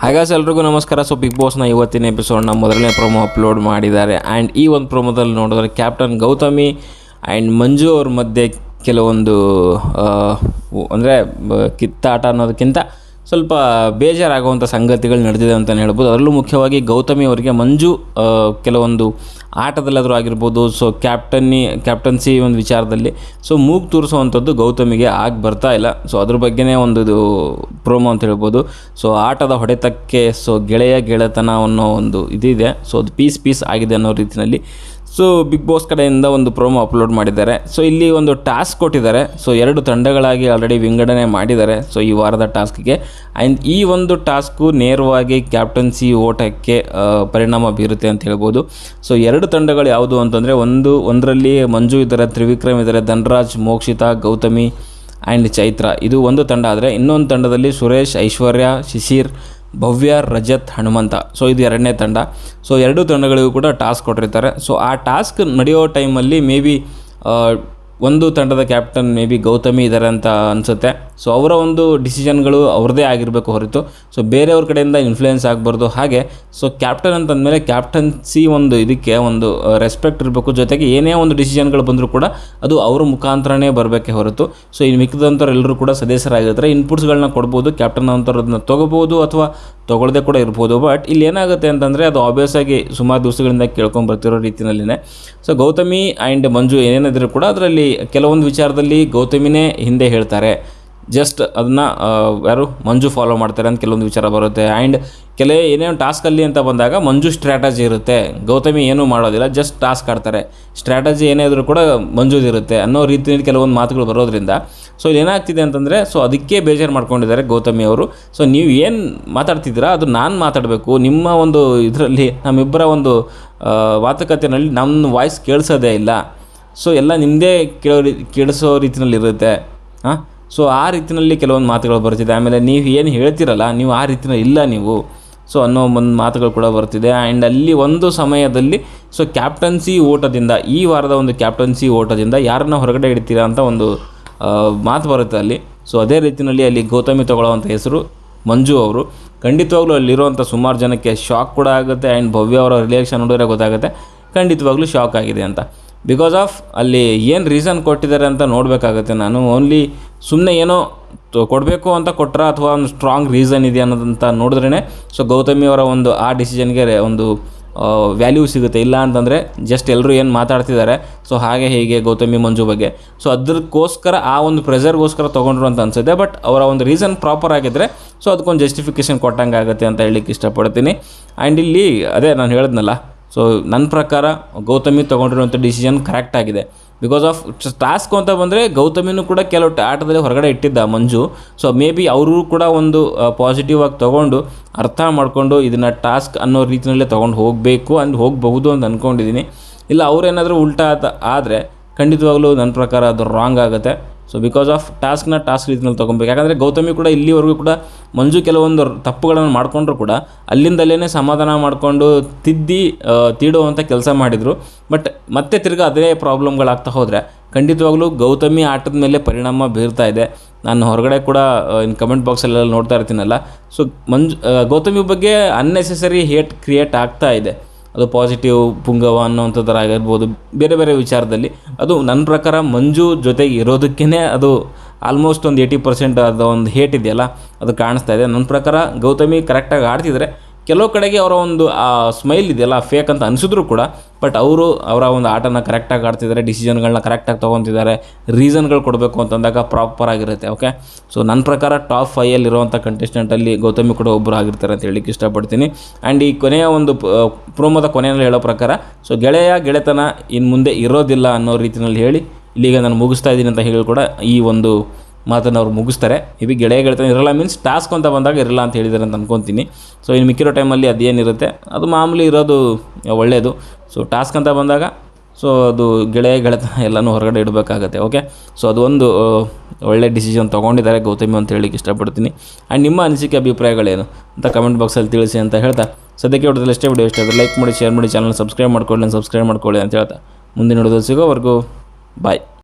ಹಾಗಾದ್ರೆ ಎಲ್ರಿಗೂ ನಮಸ್ಕಾರ. ಸೊ ಬಿಗ್ ಬಾಸ್ನ ಇವತ್ತಿನ ಎಪಿಸೋಡ್ನ ಮೊದಲನೇ ಪ್ರೊಮೋ ಅಪ್ಲೋಡ್ ಮಾಡಿದ್ದಾರೆ. ಆ್ಯಂಡ್ ಈ ಒಂದು ಪ್ರೊಮೋದಲ್ಲಿ ನೋಡಿದ್ರೆ ಕ್ಯಾಪ್ಟನ್ ಗೌತಮಿ ಆ್ಯಂಡ್ ಮಂಜು ಅವ್ರ ಮಧ್ಯೆ ಕೆಲವೊಂದು ಅಂದರೆ, ಕಿತ್ತಾಟ ಅನ್ನೋದಕ್ಕಿಂತ ಸ್ವಲ್ಪ ಬೇಜಾರಾಗುವಂಥ ಸಂಗತಿಗಳು ನಡೆದಿದೆ ಅಂತಲೇ ಹೇಳ್ಬೋದು. ಅದರಲ್ಲೂ ಮುಖ್ಯವಾಗಿ ಗೌತಮಿ ಅವರಿಗೆ ಮಂಜು ಕೆಲವೊಂದು ಆಟದಲ್ಲಾದರೂ ಆಗಿರ್ಬೋದು, ಸೊ ಕ್ಯಾಪ್ಟನ್ನಿ, ಕ್ಯಾಪ್ಟನ್ಸಿ ಒಂದು ವಿಚಾರದಲ್ಲಿ, ಸೊ ಮೂಗು ತೋರಿಸುವಂಥದ್ದು ಗೌತಮಿಗೆ ಆಗಿ ಬರ್ತಾ ಇಲ್ಲ. ಸೊ ಅದ್ರ ಬಗ್ಗೆನೇ ಒಂದು ಇದು ಪ್ರೋಮೋ ಅಂತ ಹೇಳ್ಬೋದು. ಸೊ ಆಟದ ಹೊಡೆತಕ್ಕೆ, ಸೊ ಗೆಳೆಯ ಗೆಳೆತನ ಅನ್ನೋ ಒಂದು ಇದಿದೆ. ಸೊ ಅದು ಪೀಸ್ ಪೀಸ್ ಆಗಿದೆ ಅನ್ನೋ ರೀತಿಯಲ್ಲಿ ಸೊ ಬಿಗ್ ಬಾಸ್ ಕಡೆಯಿಂದ ಒಂದು ಪ್ರೋಮೋ ಅಪ್ಲೋಡ್ ಮಾಡಿದ್ದಾರೆ. ಸೊ ಇಲ್ಲಿ ಒಂದು ಟಾಸ್ಕ್ ಕೊಟ್ಟಿದ್ದಾರೆ. ಸೊ ಎರಡು ತಂಡಗಳಾಗಿ ಆಲ್ರೆಡಿ ವಿಂಗಡಣೆ ಮಾಡಿದ್ದಾರೆ. ಸೊ ಈ ವಾರದ ಟಾಸ್ಕ್ಗೆ ಆ್ಯಂಡ್ ಈ ಒಂದು ಟಾಸ್ಕು ನೇರವಾಗಿ ಕ್ಯಾಪ್ಟನ್ಸಿ ಓಟಕ್ಕೆ ಪರಿಣಾಮ ಬೀರುತ್ತೆ ಅಂತ ಹೇಳ್ಬೋದು. ಸೊ ಎರಡು ತಂಡಗಳು ಯಾವುದು ಅಂತಂದರೆ, ಒಂದು, ಒಂದರಲ್ಲಿ ಮಂಜು ಇದ್ದಾರೆ, ತ್ರಿವಿಕ್ರಮ್ ಇದ್ದಾರೆ, ಧನ್ರಾಜ್, ಮೋಕ್ಷಿತಾ, ಗೌತಮಿ ಆ್ಯಂಡ್ ಚೈತ್ರ. ಇದು ಒಂದು ತಂಡ ಆದರೆ, ಇನ್ನೊಂದು ತಂಡದಲ್ಲಿ ಸುರೇಶ್, ಐಶ್ವರ್ಯ, ಶಿಶಿರ್ ಭವ್ಯ ರಜತ್ ಹನುಮಂತ. ಸೊ ಇದು ಎರಡನೇ ತಂಡ. ಸೊ ಎರಡೂ ತಂಡಗಳಿಗೂ ಕೂಡ ಟಾಸ್ಕ್ ಕೊಟ್ಟಿರ್ತಾರೆ. ಸೊ ಆ ಟಾಸ್ಕ್ ನಡೆಯೋ ಟೈಮಲ್ಲಿ ಮೇ ಬಿ ಒಂದು ತಂಡದ ಕ್ಯಾಪ್ಟನ್ ಮೇ ಬಿ ಗೌತಮಿ ಇದ್ದಾರೆ ಅಂತ ಅನಿಸುತ್ತೆ. ಸೊ ಅವರ ಒಂದು ಡಿಸಿಷನ್ಗಳು ಅವ್ರದ್ದೇ ಆಗಿರಬೇಕು ಹೊರತು. ಸೊ ಬೇರೆಯವ್ರ ಕಡೆಯಿಂದ ಇನ್ಫ್ಲೂಯೆನ್ಸ್ ಆಗಬಾರ್ದು. ಹಾಗೆ ಸೊ ಕ್ಯಾಪ್ಟನ್ ಅಂತಂದಮೇಲೆ ಕ್ಯಾಪ್ಟನ್ಸಿ ಒಂದು ಇದಕ್ಕೆ ಒಂದು ರೆಸ್ಪೆಕ್ಟ್ ಇರಬೇಕು. ಜೊತೆಗೆ ಏನೇ ಒಂದು ಡಿಸಿಷನ್ಗಳು ಬಂದರೂ ಕೂಡ ಅದು ಅವ್ರ ಮುಖಾಂತರನೇ ಬರಬೇಕೆ ಹೊರತು. ಸೊ ಇನ್ನು ಮಿಕ್ಕಿದಂಥವ್ರು ಎಲ್ಲರೂ ಕೂಡ ಸದಸ್ಯರಾಗಿರ್ತಾರೆ. ಇನ್ಪುಟ್ಸ್ಗಳನ್ನ ಕೊಡ್ಬೋದು ಕ್ಯಾಪ್ಟನ್ ಅಂತವ್ರದನ್ನ ತೊಗೋಬೋದು ಅಥವಾ ತೊಗೊಳ್ದೆ ಕೂಡ ಇರ್ಬೋದು. ಬಟ್ ಇಲ್ಲಿ ಏನಾಗುತ್ತೆ ಅಂತಂದರೆ ಅದು ಆಬ್ವಿಯಸ್ ಆಗಿ ಸುಮಾರು ದಿವಸಗಳಿಂದ ಕೇಳ್ಕೊಂಡು ಬರ್ತಿರೋ ರೀತಿಯಲ್ಲಿನೇ ಸೊ ಗೌತಮಿ ಆ್ಯಂಡ್ ಮಂಜು ಏನೇನಿದ್ರು ಕೂಡ ಅದರಲ್ಲಿ ಕೆಲವೊಂದು ವಿಚಾರದಲ್ಲಿ ಗೌತಮಿನೇ ಹಿಂದೆ ಹೇಳ್ತಾರೆ. ಜಸ್ಟ್ ಅದನ್ನು ಯಾರು ಮಂಜು ಫಾಲೋ ಮಾಡ್ತಾರೆ ಅಂತ ಕೆಲವೊಂದು ವಿಚಾರ ಬರುತ್ತೆ. ಆ್ಯಂಡ್ ಕೆಲ ಏನೇನು ಟಾಸ್ಕಲ್ಲಿ ಅಂತ ಬಂದಾಗ ಮಂಜು ಸ್ಟ್ರಾಟಜಿ ಇರುತ್ತೆ. ಗೌತಮಿ ಏನೂ ಮಾಡೋದಿಲ್ಲ ಜಸ್ಟ್ ಟಾಸ್ಕ್ ಆಡ್ತಾರೆ. ಸ್ಟ್ರಾಟಜಿ ಏನೇ ಇದ್ರೂ ಕೂಡ ಮಂಜುದಿರುತ್ತೆ ಅನ್ನೋ ರೀತಿಯಲ್ಲಿ ಕೆಲವೊಂದು ಮಾತುಗಳು ಬರೋದ್ರಿಂದ. ಸೊ ಇಲ್ಲಿ ಏನಾಗ್ತಿದೆ ಅಂತಂದರೆ ಸೊ ಅದಕ್ಕೆ ಬೇಜಾರು ಮಾಡ್ಕೊಂಡಿದ್ದಾರೆ ಗೌತಮಿ ಅವರು. ಸೊ ನೀವು ಏನು ಮಾತಾಡ್ತಿದ್ದೀರಾ, ಅದು ನಾನು ಮಾತಾಡಬೇಕು. ನಿಮ್ಮ ಒಂದು ಇದರಲ್ಲಿ, ನಮ್ಮಿಬ್ಬರ ಒಂದು ಮಾತುಕತೆಯಲ್ಲಿ ನಮ್ಮ ವಾಯ್ಸ್ ಕೇಳಿಸೋದೇ ಇಲ್ಲ. ಸೊ ಎಲ್ಲ ನಿಮ್ಮದೇ ಕೇಳೋ ರೀ, ಕೇಳಿಸೋ ರೀತಿಯಲ್ಲಿ ಇರುತ್ತೆ ಹಾಂ? ಸೊ ಆ ರೀತಿಯಲ್ಲಿ ಕೆಲವೊಂದು ಮಾತುಗಳು ಬರ್ತಿದೆ ಆಮೇಲೆ ನೀವು ಏನು ಹೇಳ್ತಿರಲ್ಲ, ನೀವು ಆ ರೀತಿನ ಇಲ್ಲ ನೀವು. ಸೊ ಅನ್ನೋ ಒಂದು ಮಾತುಗಳು ಕೂಡ ಬರ್ತಿದೆ ಆ್ಯಂಡ್ ಅಲ್ಲಿ ಒಂದು ಸಮಯದಲ್ಲಿ ಸೊ ಕ್ಯಾಪ್ಟನ್ಸಿ ಓಟದಿಂದ, ಈ ವಾರದ ಒಂದು ಕ್ಯಾಪ್ಟನ್ಸಿ ಓಟದಿಂದ ಯಾರನ್ನ ಹೊರಗಡೆ ಇಡ್ತೀರಾ ಅಂತ ಒಂದು ಮಾತು ಬರುತ್ತೆ ಅಲ್ಲಿ. ಸೊ ಅದೇ ರೀತಿಯಲ್ಲಿ ಅಲ್ಲಿ ಗೌತಮಿ ತಗೊಳ್ಳೋವಂಥ ಹೆಸರು, ಮಂಜು ಅವರು. ಖಂಡಿತವಾಗ್ಲೂ ಅಲ್ಲಿರುವಂಥ ಸುಮಾರು ಜನಕ್ಕೆ ಶಾಕ್ ಕೂಡ ಆಗುತ್ತೆ. ಆ್ಯಂಡ್ ಭವ್ಯ ಅವರ ರಿಯಾಕ್ಷನ್ ನೋಡಿದ್ರೆ ಗೊತ್ತಾಗುತ್ತೆ. ಖಂಡಿತವಾಗ್ಲೂ ಶಾಕ್ ಆಗಿದೆ ಅಂತ. ಬಿಕಾಸ್ ಆಫ್ ಅಲ್ಲಿ ಏನು ರೀಸನ್ ಕೊಟ್ಟಿದ್ದಾರೆ ಅಂತ ನೋಡಬೇಕಾಗುತ್ತೆ. ನಾನು ಓನ್ಲಿ ಸುಮ್ಮನೆ ಏನೋ ಕೊಡಬೇಕು ಅಂತ ಕೊಟ್ಟರೆ ಅಥವಾ ಒಂದು ಸ್ಟ್ರಾಂಗ್ ರೀಸನ್ ಇದೆ ಅನ್ನೋದಂತ ನೋಡಿದ್ರೇ ಸೊ ಗೌತಮಿ ಅವರ ಒಂದು ಆ ಡಿಸಿಷನ್ಗೆ ಒಂದು ವ್ಯಾಲ್ಯೂ ಸಿಗುತ್ತೆ. ಇಲ್ಲ ಅಂತಂದರೆ ಜಸ್ಟ್ ಎಲ್ಲರೂ ಏನು ಮಾತಾಡ್ತಿದ್ದಾರೆ ಸೊ ಹಾಗೆ ಹೀಗೆ ಗೌತಮಿ ಮಂಜು ಬಗ್ಗೆ. ಸೊ ಅದಕ್ಕೋಸ್ಕರ ಆ ಒಂದು ಪ್ರೆಷರ್ಗೋಸ್ಕರ ತೊಗೊಂಡ್ರು ಅಂತ ಅನ್ಸುತ್ತೆ ಬಟ್ ಅವರ ಒಂದು ರೀಸನ್ ಪ್ರಾಪರ್ ಆಗಿದ್ದರೆ ಸೊ ಅದಕ್ಕೊಂದು ಜಸ್ಟಿಫಿಕೇಷನ್ ಕೊಟ್ಟಂಗೆ ಆಗುತ್ತೆ ಅಂತ ಹೇಳಲಿಕ್ಕೆ ಇಷ್ಟಪಡ್ತೀನಿ. ಆ್ಯಂಡ್ ಇಲ್ಲಿ, ಅದೇ ನಾನು ಹೇಳಿದ್ನಲ್ಲ ಸೊ ನನ್ನ ಪ್ರಕಾರ ಗೌತಮಿ ತೊಗೊಂಡಿರುವಂಥ ಡಿಸಿಷನ್ ಕರೆಕ್ಟ್ ಆಗಿದೆ. ಬಿಕಾಸ್ ಆಫ್ ಟಾಸ್ಕ್ ಅಂತ ಬಂದರೆ ಗೌತಮಿನೂ ಕೂಡ ಕೆಲವು ಆಟದಲ್ಲಿ ಹೊರಗಡೆ ಇಟ್ಟಿದ್ದ ಮಂಜು. ಸೊ ಮೇ ಬಿ ಅವರು ಕೂಡ ಒಂದು ಪಾಸಿಟಿವ್ ಆಗಿ ತೊಗೊಂಡು ಅರ್ಥ ಮಾಡಿಕೊಂಡು ಇದನ್ನು ಟಾಸ್ಕ್ ಅನ್ನೋ ರೀತಿಯಲ್ಲೇ ತೊಗೊಂಡು ಹೋಗಬೇಕು ಅಂದ್ ಹೋಗಬಹುದು ಅಂತ ಅಂದ್ಕೊಂಡಿದ್ದೀನಿ ಇಲ್ಲ, ಅವರೇನಾದರೂ ಉಲ್ಟಾ ಆದರೆ ಖಂಡಿತವಾಗ್ಲೂ ನನ್ನ ಪ್ರಕಾರ ಅದು ರಾಂಗ್ ಆಗುತ್ತೆ. ಸೊ ಬಿಕಾಸ್ ಆಫ್ ಟಾಸ್ಕ್ನ ಟಾಸ್ಕ್ ರೀತಿಯಲ್ಲಿ ತೊಗೊಬೇಕು ಯಾಕಂದರೆ ಗೌತಮಿ ಕೂಡ ಇಲ್ಲಿವರೆಗೂ ಕೂಡ ಮಂಜು ಕೆಲವೊಂದು ತಪ್ಪುಗಳನ್ನು ಮಾಡಿಕೊಂಡ್ರು ಕೂಡ ಅಲ್ಲಿಂದಲೇ ಸಮಾಧಾನ ಮಾಡಿಕೊಂಡು ತಿದ್ದಿ ತೀಡುವಂಥ ಕೆಲಸ ಮಾಡಿದರು. ಬಟ್ ಮತ್ತೆ ತಿರ್ಗಿ ಅದೇ ಪ್ರಾಬ್ಲಮ್ಗಳಾಗ್ತಾ ಹೋದರೆ ಖಂಡಿತವಾಗ್ಲೂ ಗೌತಮಿ ಆಟದ ಮೇಲೆ ಪರಿಣಾಮ ಬೀರ್ತಾ ಇದೆ. ನಾನು ಹೊರಗಡೆ ಕೂಡ ಇನ್ನು ಕಮೆಂಟ್ ಬಾಕ್ಸಲ್ಲೆಲ್ಲ ನೋಡ್ತಾ ಇರ್ತೀನಲ್ಲ. ಸೊ ಮಂಜು ಗೌತಮಿ ಬಗ್ಗೆ ಅನ್ನೆಸೆಸರಿ ಹೇಟ್ ಕ್ರಿಯೇಟ್ ಆಗ್ತಾ ಇದೆ. ಅದು ಪಾಸಿಟಿವ್ ಪುಂಗವ ಅನ್ನೋವಂಥದ್ದಾಗಿರ್ಬೋದು ಬೇರೆ ಬೇರೆ ವಿಚಾರದಲ್ಲಿ. ಅದು ನನ್ನ ಪ್ರಕಾರ ಮಂಜು ಜೊತೆಗೆ ಇರೋದಕ್ಕೇ ಅದು ಆಲ್ಮೋಸ್ಟ್ ಒಂದು ಏಯ್ಟಿ ಪರ್ಸೆಂಟ್ ಅದು ಒಂದು ಹೇಟ್ ಇದೆಯಲ್ಲ, ಅದು ಕಾಣಿಸ್ತಾ ಇದೆ. ನನ್ನ ಪ್ರಕಾರ ಗೌತಮಿ ಕರೆಕ್ಟಾಗಿ ಆಡ್ತಿದ್ರೆ ಕೆಲವು ಕಡೆಗೆ ಅವರ ಒಂದು, ಆ ಸ್ಮೈಲ್ ಇದೆಯಲ್ಲ ಫೇಕ್ ಅಂತ ಅನಿಸಿದ್ರು ಕೂಡ ಬಟ್ ಅವರು ಅವರ ಒಂದು ಆಟನ ಕರೆಕ್ಟಾಗಿ ಆಡ್ತಿದ್ದಾರೆ ಡಿಸಿಷನ್ಗಳನ್ನ ಕರೆಕ್ಟಾಗಿ ತೊಗೊತಿದ್ದಾರೆ ರೀಸನ್ಗಳು ಕೊಡಬೇಕು ಅಂತಂದಾಗ ಪ್ರಾಪರ್ ಆಗಿರುತ್ತೆ ಓಕೆ ಸೊ ನನ್ನ ಪ್ರಕಾರ ಟಾಪ್ ಫೈಯಲ್ಲಿರುವಂಥ ಕಂಟೆಸ್ಟೆಂಟಲ್ಲಿ ಗೌತಮಿ ಕೂಡ ಒಬ್ಬರು ಆಗಿರ್ತಾರೆ ಅಂತ ಹೇಳಿಕ್ಕೆ ಇಷ್ಟಪಡ್ತೀನಿ. ಆ್ಯಂಡ್ ಈ ಕೊನೆಯ ಒಂದು ಪ್ರೋಮೋದ ಕೊನೆಯಲ್ಲಿ ಹೇಳೋ ಪ್ರಕಾರ ಸೊ ಗೆಳೆಯ ಗೆಳೆತನ ಇನ್ನು ಮುಂದೆ ಇರೋದಿಲ್ಲ ಅನ್ನೋ ರೀತಿಯಲ್ಲಿ ಹೇಳಿ, ಇಲ್ಲಿಗೆ ನಾನು ಮುಗಿಸ್ತಾ ಇದ್ದೀನಿ ಅಂತ ಹೇಳಿ ಕೂಡ ಈ ಒಂದು ಮಾತನ್ನು ಅವ್ರು ಮುಗಿಸ್ತಾರೆ. ಇವಿ ಗೆಳೆಯ ಗೆಳೆತನ ಇರಲ್ಲ ಮೀನ್ಸ್ ಟಾಸ್ಕ್ ಅಂತ ಬಂದಾಗ ಇರಲ್ಲ ಅಂತ ಹೇಳಿದ್ದಾರೆ ಅಂತ ಅನ್ಕೊತೀನಿ. ಸೊ ಇನ್ನು ಮಿಕ್ಕಿರೋ ಟೈಮಲ್ಲಿ ಅದೇನಿರುತ್ತೆ ಅದು ಮಾಮೂಲಿ ಇರೋದು ಒಳ್ಳೆಯದು ಸೊ ಟಾಸ್ಕ್ ಅಂತ ಬಂದಾಗ ಸೊ ಅದು ಗೆಳೆಯ ಗೆಳೆತನ ಎಲ್ಲನೂ ಹೊರಗಡೆ ಇಡಬೇಕಾಗತ್ತೆ ಓಕೆ ಸೊ ಅದು ಒಂದು ಒಳ್ಳೆ ಡಿಸಿಷನ್ ತೊಗೊಂಡಿದ್ದಾರೆ ಗೌತಮಿ ಅಂತ ಹೇಳಿಕ್ಕೆ ಇಷ್ಟಪಡ್ತೀನಿ. ಆ್ಯಂಡ್ ನಿಮ್ಮ ಅನಿಸಿಕೆ, ಅಭಿಪ್ರಾಯಗಳೇನು ಅಂತ ಕಮೆಂಟ್ ಬಾಕ್ಸಲ್ಲಿ ತಿಳಿಸಿ ಅಂತ ಹೇಳ್ತಾ, ಸದ್ಯಕ್ಕೆ ಹೊಡೆದಲ್ಲಿ ಎಷ್ಟೇ ವಿಡಿಯೋ ಇಷ್ಟ ಲೈಕ್ ಮಾಡಿ ಶೇರ್ ಮಾಡಿ ಚಾನಲ್ ಸಬ್ಸ್ಕ್ರೈಬ್ ಮಾಡ್ಕೊಳ್ಳಿ ಸಬ್ಸ್ಕ್ರೈಬ್ ಮಾಡ್ಕೊಳ್ಳಿ ಅಂತ ಹೇಳ್ತಾ. ಮುಂದಿನ ನೋಡೋದು ಸಿಗೋವರೆಗೂ ಬಾಯ್